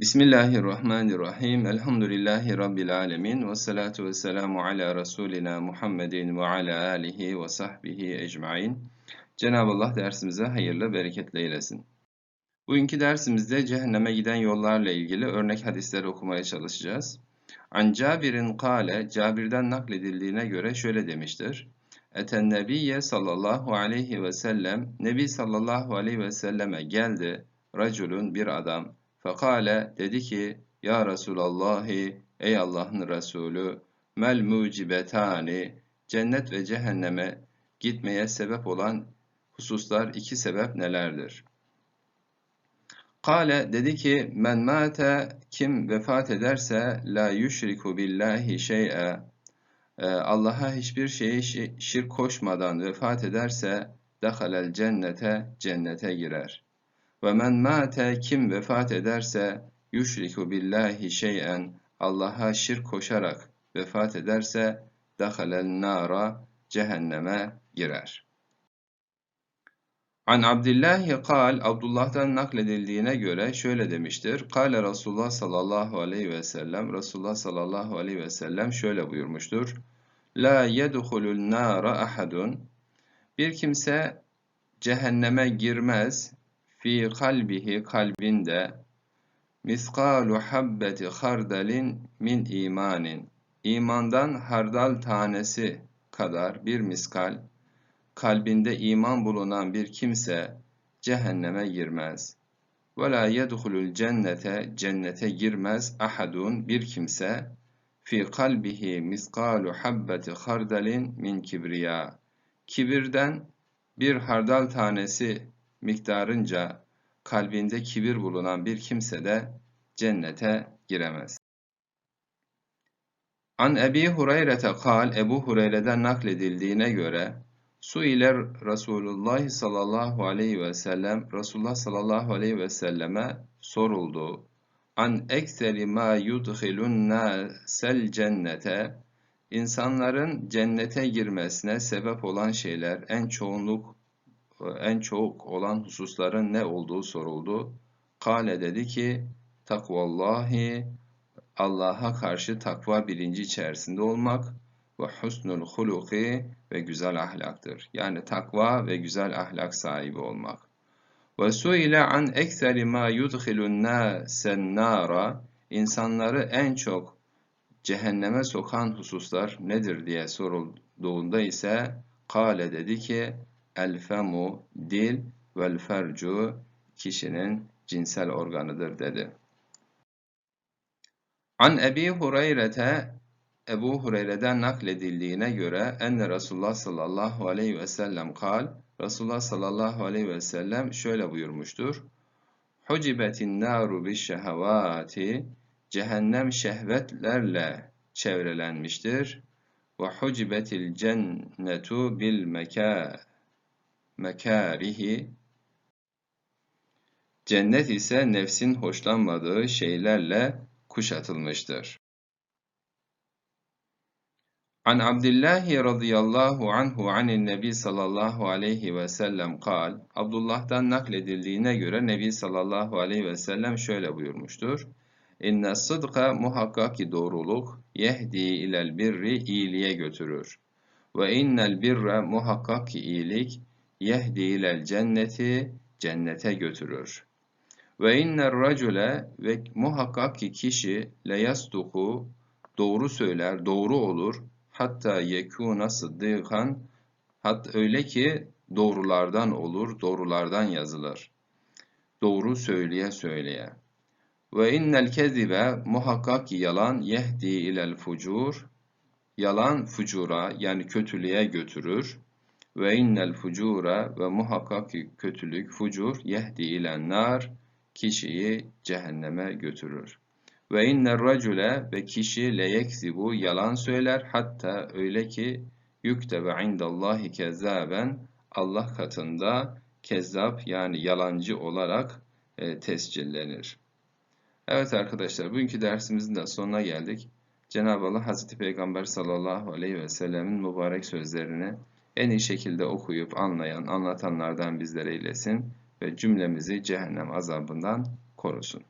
Bismillahirrahmanirrahim. Elhamdülillahi Rabbil alemin. Ve salatu ve selamu ala Resulina Muhammedin ve ala alihi ve sahbihi ecmain. Cenab-ı Allah dersimize hayırlı, bereketli eylesin. Bugünkü dersimizde cehenneme giden yollarla ilgili örnek hadisleri okumaya çalışacağız. An Cabir'in kale, Cabir'den nakledildiğine göre şöyle demiştir. Eten Nebiye sallallahu aleyhi ve sellem, Nebi sallallahu aleyhi ve selleme geldi, raculun bir adam, Fekale dedi ki Ya Resulallahi ey Allah'ın Resulü mel mucibetani cennet ve cehenneme gitmeye sebep olan hususlar iki sebep nelerdir? Kale dedi ki men mate kim vefat ederse la yüşriku billahi şey'e Allah'a hiçbir şeyi şirk koşmadan vefat ederse dehalel cennete cennete girer. Ve men mate kim vefat ederse yüşriku billahi şey'en Allah'a şirk koşarak vefat ederse dahalel nara cehenneme girer. An Abdillahi kal, Abdullah'tan nakledildiğine göre şöyle demiştir. Kale Resulullah sallallahu aleyhi ve sellem, Resulullah sallallahu aleyhi ve sellem şöyle buyurmuştur. La yedhulul nara ahadun. Bir kimse cehenneme girmez fi kalbihi kalbinde miskalu habbeti hardalin min imanin. İmandan hardal tanesi kadar bir miskal kalbinde iman bulunan bir kimse cehenneme girmez. Ve la yedhulul cennete cennete girmez ahadun bir kimse. Fi kalbihi miskalu habbeti hardalin min kibriya. Kibirden bir hardal tanesi miktarınca kalbinde kibir bulunan bir kimse de cennete giremez. An Ebi Hureyre'te kal, Ebu Hureyre'den nakledildiğine göre, Su ile Resulullah sallallahu aleyhi ve sellem, Resulullah sallallahu aleyhi ve selleme soruldu. An ekseri ma yudhilun nasel cennete, insanların cennete girmesine sebep olan şeyler en çoğunluk en çok olan hususların ne olduğu soruldu. Kale dedi ki takvallahi Allah'a karşı takva bilinci içerisinde olmak ve husnul huluki ve güzel ahlaktır. Yani takva ve güzel ahlak sahibi olmak. Ve suile an ekseri ma yudhilun nasen nara insanları en çok cehenneme sokan hususlar nedir diye sorulduğunda ise kale dedi ki El femu dil vel fercu kişinin cinsel organıdır dedi. An Ebi Hureyre'te Ebu Hureyre'den nakledildiğine göre enne Resulullah sallallahu aleyhi ve sellem kal Resulullah sallallahu aleyhi ve sellem şöyle buyurmuştur. Hucibetin naru bi şehevati cehennem şehvetlerle çevrelenmiştir. Ve hucibetil cennetu bil meka mekarihi Cennet ise nefsin hoşlanmadığı şeylerle kuşatılmıştır. An Abdillahi radıyallahu anhu anin Nebi sallallahu aleyhi ve sellem kal. Abdullah'tan nakledildiğine göre Nebi sallallahu aleyhi ve sellem şöyle buyurmuştur. İnne sıdka muhakkak ki doğruluk yehdi ilel birri iyiliğe götürür. Ve innel birre muhakkak ki iyilik yehdi ilel cenneti cennete götürür. Ve inner racule ve muhakkak ki kişi le yastuku doğru söyler, doğru olur. Hatta yekuna sıddıkan hat öyle ki doğrulardan olur, doğrulardan yazılır. Doğru söyleye söyleye. Ve innel kezibe muhakkak ki yalan yehdi ilel fucur yalan fucura yani kötülüğe götürür. Ve innel fucura ve muhakkak ki kötülük, fucur yehdi ilen nar kişiyi cehenneme götürür. Ve inner racule ve kişi leyekzibu yalan söyler hatta öyle ki yüktebe indallahi kezzaben Allah katında kezzap yani yalancı olarak e, tescillenir. Evet arkadaşlar bugünkü dersimizin de sonuna geldik. Cenab-ı Allah Hazreti Peygamber sallallahu aleyhi ve sellemin mübarek sözlerini en iyi şekilde okuyup anlayan, anlatanlardan bizlere eylesin ve cümlemizi cehennem azabından korusun.